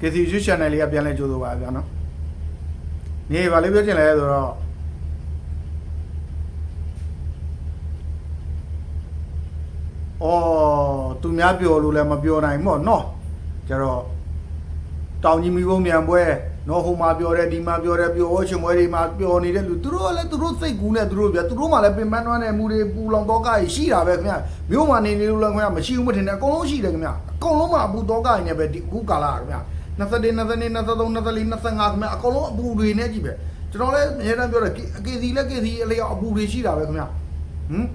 KC YouTube channel လေးကပြန်လဲကြိုးဆိုပါဗျာနော်နေပါလေးပြောချင်လဲဆိုတော့အော်သူများပြောလို့လည်းမပြောနိုင်မို့နော်ကျတော့တောင်ကြီးမီဘုံမြန်ပွဲနော်ဟိုမှာပြောတယ်ဒီမှာပြောတယ်ပြောချင်ပွဲတွေမှာပြောနေတဲ့လူသူတို့ကလည်းသူတို့စိတ်ကူးနဲ့သူတို့ဗျာသူတို့မှလည်းပင်ပန်းတွန်းတဲ့မူတွေပူလောင်တော့ကကြီးရှိတာပဲခင်ဗျမြို့မှာနေနေလို့လည်းခင်ဗျမရှိဘူးမထင်နဲ့အကုန်လုံးရှိတယ်ခင်ဗျအကုန်လုံးမှာအပူတော့ကကြီးနဲ့ပဲဒီအခုကာလခင်ဗျ 21 22 23 24 25ခင်ဗျအကုန်လုံးအပူတွေနဲ့ကြီးပဲကျွန်တော်လည်းအများတန်းပြောတယ်အကေစီလည်းကေစီအလျောက်အပူတွေရှိတာပဲခင်ဗျဟမ်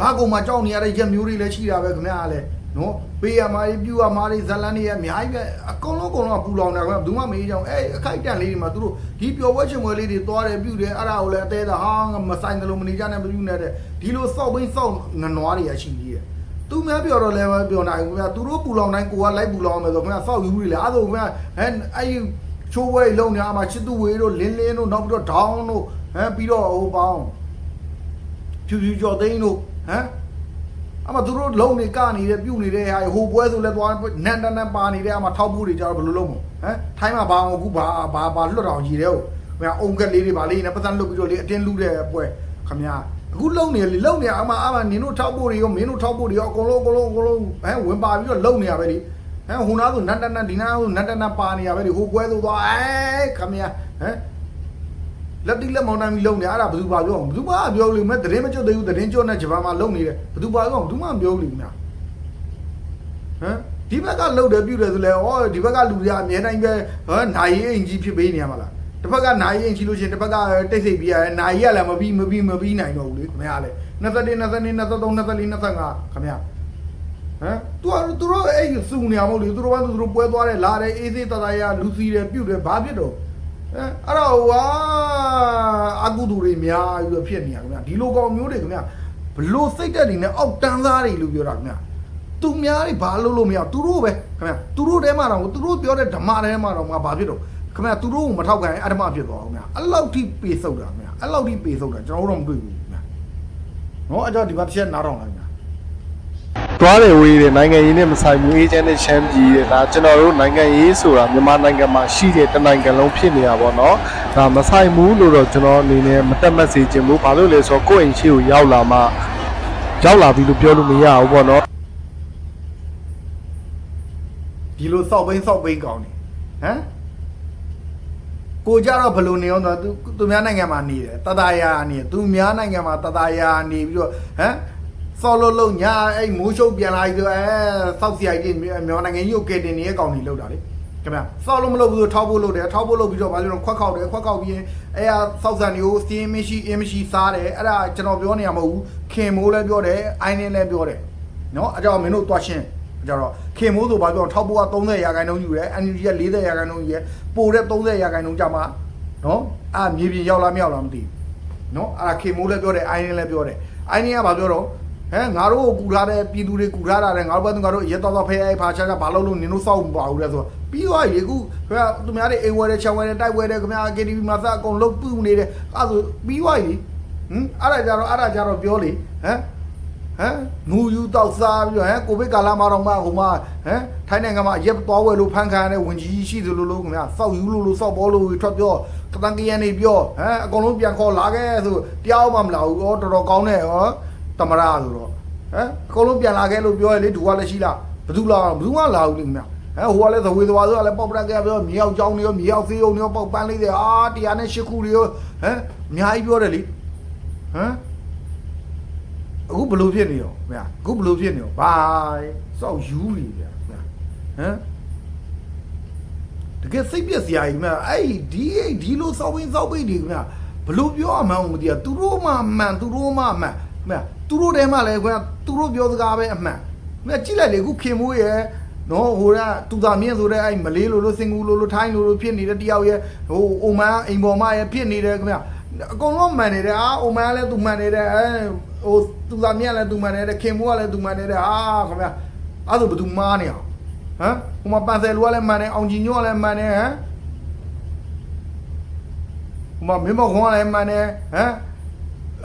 လာကုံမှာကြောက်နေရတဲ့ရက်မျိုးတွေလည်းရှိတာပဲခင်ဗျာလည်းနော်ပေးရမှာပြူရမှာဇလန်းတွေအများကြီးပဲအကုန်လုံးအကုန်လုံးပူလောင်တာခင်ဗျဘယ်သူမှမေးကြအောင်အဲအခိုက်တန့်လေးတွေမှာသူတို့ဒီပျော်ပွဲချင်ပွဲလေးတွေသွားတယ်ပြူတယ်အဲ့ဒါကိုလည်းအသေးသားဟာမဆိုင်တယ်လို့မနေကြနဲ့မပြူနဲ့တဲ့ဒီလိုစောက်ဘိန်းစောက်ငနွားတွေကရှိသေးတယ် သူများပြောတော့လည်းမပြောနိုင်ဘူးခင်ဗျာသူတို့ပူလောင်တိုင်းကိုကလိုက်ပူလောင်မယ်ဆိုခင်ဗျာစောက်ယူဘူးလေအဲ့ဒါဆိုခင်ဗျာအဲအဲ့ချိုးဝဲလုံးနေအမှာချစ်သူဝေးတို့လင်းလင်းတို့နောက်ပြီးတော့ဒေါင်းတို့ဟမ်ပြီးတော့ဟိုပေါင်းဖြူဖြူကြော်သိန်းတို့ဟမ်အမသူတို့လုံနေကနေတယ်ပြုတ်နေတဲ့ဟာဟိုပွဲဆိုလဲသွားနန်တန်တန်ပါနေတဲ့အမထောက်ဖို့တွေကြတော့ဘယ်လိုလုပ်မလဲဟမ်ထိုင်းမှာဘာအောင်အခုဘာဘာဘာလွတ်တော်ကြီးတယ်ဟုတ်ခင်ဗျာအုံကက်လေးတွေဗာလေးနဲ့ပတ်စံလွတ်ပြီးတော့လေအတင်းလူတဲ့ပွဲခင်ဗျာ အခုလုံနေလေလုံနေအမအမနင်တို့ထောက်ဖို့တွေရောမင်းတို့ထောက်ဖို့တွေရောအကုန်လုံးအကုန်လုံးအကုန်လုံးဟမ်ဝင်ပါပြီးတော့လုံနေရပဲလေဟမ်ဟိုနာဆိုနန်တန်တန်ဒီနာဆိုနန်တန်တန်ပါနေရပဲလေဟိုပွဲဆိုသွားအဲခင်ဗျာဟမ်လက်တိလက်မောင်းတိုင်းပြီးလုံနေအဲ့ဒါဘယ်သူပါပြောအောင်ဘယ်သူမှပြောလို့မဲ့သတင်းမကျွတ်သေးဘူးသတင်းကျွတ်နေဂျပန်မှာလုံနေတယ်ဘယ်သူပါပြောအောင်ဘယ်သူမှမပြောလို့များဟမ်ဒီဘက်ကလှုပ်တယ်ပြုတ်တယ်ဆိုလဲဩဒီဘက်ကလူတွေကအမြဲတမ်းပဲဟမ်နိုင်ရင်အင်ကြီးဖြစ်ပေးနေရမှာလား တစ်ဘက်ကနိုင်ရင်ကြီးလို့ရှိရင်တစ်ဘက်ကတိတ်ဆိတ်ပြီးရတယ်နိုင်ရလည်းမပြီးမပြီးမပြီးနိုင်တော့ဘူးလေခင်ဗျားလေ21 22 23 24 25ခင်ဗျာဟမ်သူကသူတို့အဲ့စုနေရမဟုတ်လေသူတို့ကသူတို့ပွဲသွားတယ်လာတယ်အေးသေးတသားရလူစီတယ်ပြုတ်တယ်ဘာဖြစ်တော့အဲအဲ့တော့ဝါအကူတူတွေများပြီးတော့ဖြစ်နေရခင်ဗျာဒီလိုကောင်မျိုးတွေခင်ဗျာဘလို့စိတ်တက်နေနဲ့အောက်တန်းသားတွေလို့ပြောတာခင်ဗျာသူများတွေဘာလို့လို့မရသူတို့ပဲခင်ဗျာသူတို့တဲမှာတော့သူတို့ပြောတဲ့ဓမ္မတဲမှာတော့ငါဘာဖြစ်တော့ ခင်ဗျာသူတို့ကိုမထောက်ခံရင်အဓမ္မဖြစ်သွားအောင်ခင်ဗျာအဲ့လောက်ထိပေဆုပ်တာခင်ဗျာအဲ့လောက်ထိပေဆုပ်တာကျွန်တော်တို့တော့မတွေ့ဘူးခင်ဗျာနော်အဲ့တော့ဒီဘက်တစ်ချက်နားထောင်လိုက်ခင်ဗျာသွားတယ်ဝေးတယ်နိုင်ငံရေးနဲ့မဆိုင်ဘူးအေဂျင့်နဲ့ချမ်းပြည်တယ်ဒါကျွန်တော်တို့နိုင်ငံရေးဆိုတာမြန်မာနိုင်ငံမှာရှိတဲ့တနိုင်ငံလုံးဖြစ်နေတာပေါ့နော်ဒါမဆိုင်ဘူးလို့တော့ကျွန်တော်အနေနဲ့မတက်မတ်စေချင်ဘူးဘာလို့လဲဆိုတော့ကိုယ့်အိမ်ရှိကိုရောက်လာမှရောက်လာပြီလို့ပြောလို့မရဘူးပေါ့နော်ဒီလိုစောက်ဘိန်းစောက်ဘိန်းကောင်းနေဟမ် ကိုကြတော့ဘယ်လိုနေအောင်တော့သူသူများနိုင်ငံမှာနေတယ်တတရာနေသူများနိုင်ငံမှာတတရာနေပြီးတော့ဟမ်ဆော်လို့လို့ညာအဲ့မိုးရှုပ်ပြန်လာပြီးတော့အဲစောက်စီအိုက်ကြီးမြန်မာနိုင်ငံကြီးကိုကယ်တင်နေတဲ့ကောင်တွေလောက်တာလေခင်ဗျာဆောက်လို့မလုပ်ဘူးဆိုထောက်ဖို့လုပ်တယ်ထောက်ဖို့လုပ်ပြီးတော့ဘာလို့လဲခွက်ခောက်တယ်ခွက်ခောက်ပြီးရင်အဲဟာစောက်ဆန်တွေကိုစီးမရှိအင်းမရှိစားတယ်အဲ့ဒါကျွန်တော်ပြောနေရမဟုတ်ဘူးခင်မိုးလည်းပြောတယ်အိုင်းနေလည်းပြောတယ်နော်အကြောင်းမင်းတို့တွားရှင်း ကြတော့ခင်မိုးဆိုဘာပြောထောက်ဖို့က30ရာခိုင်နှုန်းယူတယ် energy က40ရာခိုင်နှုန်းယူတယ်ပိုတဲ့30ရာခိုင်နှုန်းကြမှာနော်အာမြေပြင်ရောက်လားမရောက်လားမသိဘူးနော်အဲ့ဒါခင်မိုးလည်းပြောတယ်အိုင်းနေလည်းပြောတယ်အိုင်းနေကဘာပြောတော့ဟဲငါတို့ကိုကူထားတဲ့ပြည်သူတွေကူထားတာလေငါတို့ဘက်ငါတို့ရဲတော်တော်ဖဲအိဖာချာချာဘာလို့လို့နင်တို့စောက်မပါဘူးလဲဆိုတော့ပြီးသွားရေကူခင်ဗျာသူများတွေအိမ်ဝဲတယ်ချောင်းဝဲတယ်တိုက်ဝဲတယ်ခင်ဗျာ KTV မှာစအကုန်လုံးပြုတ်နေတယ်အဲ့ဆိုပြီးသွားရေဟင်အဲ့ဒါကြတော့အဲ့ဒါကြတော့ပြောလေဟမ် ဟမ်ငူယူတောက်စားပြီးတော့ဟမ်ကိုဗစ်ကာလမှာတော့မှဟိုမှာဟမ်ထိုင်းနိုင်ငံမှာရက်သွားဝဲလို့ဖန်ခံရတဲ့ဝင်ကြီးရှိသလိုလိုခင်ဗျာစောက်ယူလို့လို့စောက်ပေါ်လို့ထွက်ပြောကတန်ကရန်နေပြောဟမ်အကုန်လုံးပြန်ခေါ်လာခဲ့ဆိုတရားမှမလာဘူးဩတော်တော်ကောင်းတယ်ဟောတမရဆိုတော့ဟမ်အကုန်လုံးပြန်လာခဲ့လို့ပြောရလေဒူကလည်းရှိလားဘယ်သူလာဘယ်သူမှလာဘူးလေခင်ဗျဟမ်ဟိုကလည်းသဝေသွားဆိုကလည်းပေါက်ပရက်ကပြောမြေရောက်ကြောင်းတွေရောမြေရောက်သေးုံတွေရောပေါက်ပန်းလေးတွေအာတရားနဲ့ရှစ်ခုတွေရောဟမ်အများကြီးပြောတယ်လေဟမ် အခုဘလို့ဖြစ်နေရောခင်ဗျအခုဘလို့ဖြစ်နေရောဘာစောက်ယူနေဗျခင်ဗျဟမ်တကယ်စိတ်ပြက်စရာကြီးခင်ဗျအဲ့ဒီဒီလိုစောက်ပင်းစောက်ပိတ်တွေခင်ဗျဘလို့ပြောအမှန်းမသိရသူတို့မှမှန်သူတို့မှမှန်ခင်ဗျသူတို့တဲမှလည်းခင်ဗျသူတို့ပြောစကားပဲအမှန်ခင်ဗျကြည့်လိုက်လေအခုခင်မိုးရဲ့နော်ဟိုကတူတာမြင့်ဆိုတဲ့အဲ့မလေးလိုလိုစင်ကူလိုလိုထိုင်းလိုလိုဖြစ်နေတဲ့တယောက်ရဲ့ဟိုအိုမန်အိမ်ပေါ်မှာရဲ့ဖြစ်နေတယ်ခင်ဗျ အကုန်လုံးမှန်နေတယ်အာအိုမန်လည်းသူမှန်နေတယ်အဲဟိုတူတာမြင့်လည်းသူမှန်နေတယ်ခင်မိုးကလည်းသူမှန်နေတယ်အာခင်ဗျအဲ့ဒါဘယ်သူမားနေအောင်ဟမ်ဟိုမှာပန်ဆယ်လူကလည်းမှန်တယ်အောင်ကြီးညို့ကလည်းမှန်တယ်ဟမ်ဟိုမှာမင်းမခွန်ကလည်းမှန်တယ်ဟမ်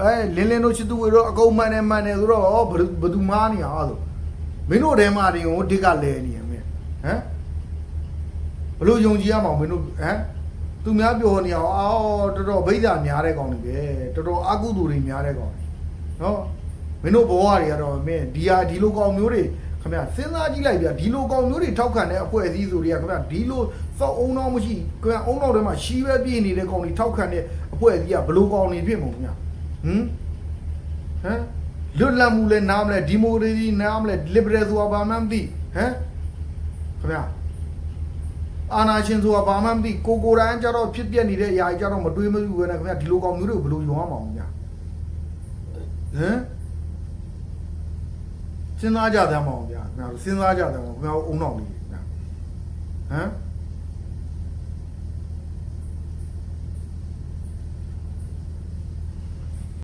အဲလင်းလင်းတို့ချစ်သူတွေတော့အကုန်မှန်တယ်မှန်တယ်ဆိုတော့ဩဘယ်သူဘယ်သူမားနေအောင်ဆိုမင်းတို့တဲမှာတင်ကိုဒီကလဲနေရမယ်ဟမ်ဘလို့ယုံကြည်ရမှာမင်းတို့ဟမ် သူများပြောနေအောင်အော်တော်တော်ဗိဒ္ဓများတဲ့ကောင်တွေပဲတော်တော်အကုသိုလ်တွေများတဲ့ကောင်တွေနော်မင်းတို့ဘဝတွေကတော့မင်းဒီဟာဒီလိုကောင်မျိုးတွေခင်ဗျစဉ်းစားကြည့်လိုက်ဗျဒီလိုကောင်မျိုးတွေထောက်ခံတဲ့အဖွဲ့အစည်းဆိုတွေကခင်ဗျဒီလိုစောက်အုံတော့မရှိခင်ဗျအုံတော့ထဲမှာရှီးပဲပြည့်နေတဲ့ကောင်တွေထောက်ခံတဲ့အဖွဲ့အစည်းကဘလို့ကောင်တွေဖြစ်မုံခင်ဗျဟမ်ဟမ်လွတ်လပ်မှုလဲနားမလဲဒီမိုကရေစီနားမလဲ liberal ဆိုတာဘာမှမသိဟမ်ခင်ဗျ အာနာရှင်ဆိုတာဘာမှမသိကိုကိုယ်တိုင်ကြတော့ဖြစ်ပြက်နေတဲ့အရာကြီးကြတော့မတွေးမယူဘဲနဲ့ခင်ဗျဒီလိုကောင်မျိုးတွေကိုဘယ်လိုယုံရမှာအောင်ဗျဟမ်စဉ်းစားကြသမ်းမအောင်ဗျာခင်ဗျစဉ်းစားကြသမ်းမအောင်ခင်ဗျအုံနောက်လေးဗျာဟမ်